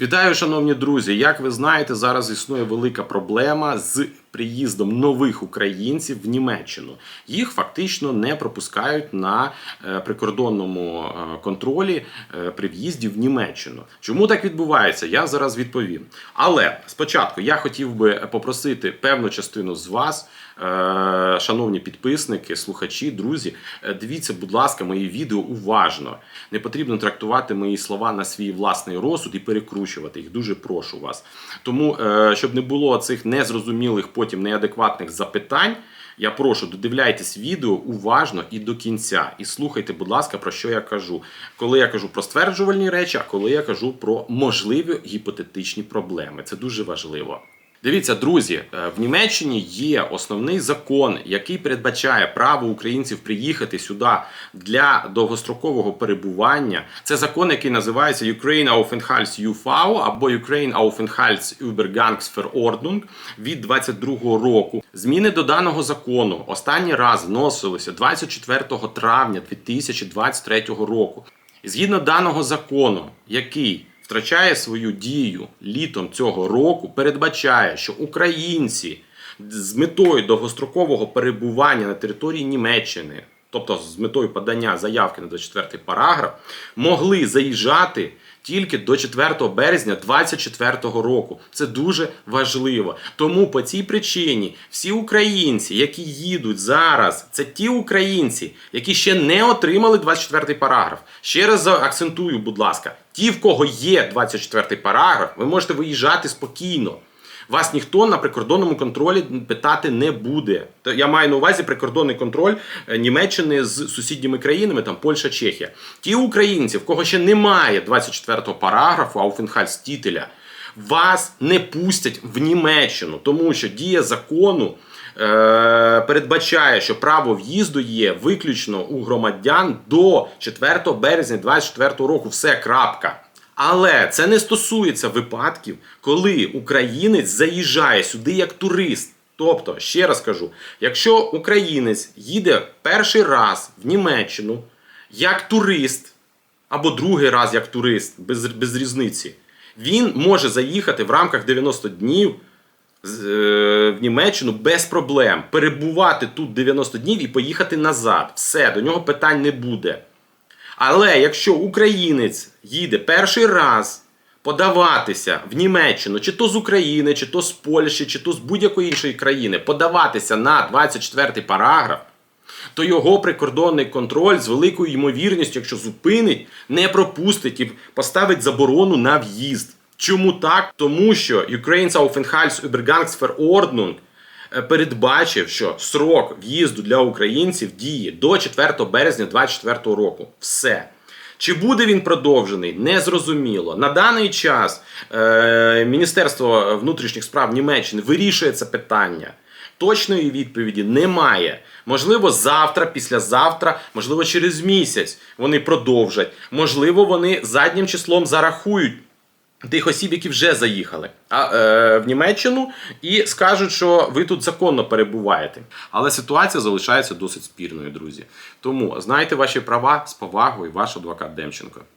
Вітаю, шановні друзі! Як ви знаєте, зараз існує велика проблема з приїздом нових українців в Німеччину. Їх фактично не пропускають на е, прикордонному е, контролі е, при в'їзді в Німеччину. Чому так відбувається? Я зараз відповім. Але спочатку я хотів би попросити певну частину з вас, шановні підписники, слухачі, друзі, дивіться, будь ласка, мої відео уважно. Не потрібно трактувати мої слова на свій власний розсуд і перекручувати їх. Дуже прошу вас. Тому, щоб не було цих незрозумілих потім неадекватних запитань. Я прошу, додивляйтесь відео уважно і до кінця. І слухайте, будь ласка, про що я кажу. Коли я кажу про стверджувальні речі, а коли я кажу про можливі гіпотетичні проблеми. Це дуже важливо. Дивіться, друзі, е, в Німеччині є основний закон, який передбачає право українців приїхати сюди для довгострокового перебування. Це закон, який називається Ukraine Aufenthalts UV або Ukraine Aufenthalts Übergangsverordnung від 22 року. Зміни до даного закону останній раз вносилися 24 травня 2023 року. Згідно даного закону, який втрачає свою дію літом цього року, передбачає, що українці з метою довгострокового перебування на території Німеччини, тобто з метою подання заявки на 24 параграф, могли заїжджати тільки до 4 березня 2024 року. Це дуже важливо. Тому по цій причині всі українці, які їдуть зараз, це ті українці, які ще не отримали 24 параграф. Ще раз акцентую, будь ласка, ті, в кого є 24 параграф, ви можете виїжджати спокійно. Вас ніхто на прикордонному контролі питати не буде. Я маю на увазі прикордонний контроль е, Німеччини з сусідніми країнами, там Польща, Чехія. Ті українці, в кого ще немає 24-го параграфу Ауфенхальстітеля, вас не пустять в Німеччину, тому що дія закону е, передбачає, що право в'їзду є виключно у громадян до 4 березня 2024 року. Все крапка. Але це не стосується випадків, коли українець заїжджає сюди як турист. Тобто, ще раз кажу, якщо українець їде перший раз в Німеччину як турист, або другий раз як турист, без, без різниці, він може заїхати в рамках 90 днів е, в Німеччину без проблем, перебувати тут 90 днів і поїхати назад. Все, до нього питань не буде. Але якщо українець їде перший раз подаватися в Німеччину, чи то з України, чи то з Польщі, чи то з будь-якої іншої країни, подаватися на 24 параграф, то його прикордонний контроль з великою ймовірністю, якщо зупинить, не пропустить і поставить заборону на в'їзд. Чому так? Тому що Ukraine's Aufenthaltsübergangsverordnung передбачив, що срок в'їзду для українців діє до 4 березня 2024 року. Все. Чи буде він продовжений, незрозуміло. На даний час е, Міністерство внутрішніх справ Німеччини вирішує це питання. Точної відповіді немає. Можливо, завтра, післязавтра, можливо, через місяць вони продовжать. Можливо, вони заднім числом зарахують тих осіб, які вже заїхали а, е, в Німеччину, і скажуть, що ви тут законно перебуваєте. Але ситуація залишається досить спірною, друзі. Тому знайте ваші права з повагою, ваш адвокат Демченко.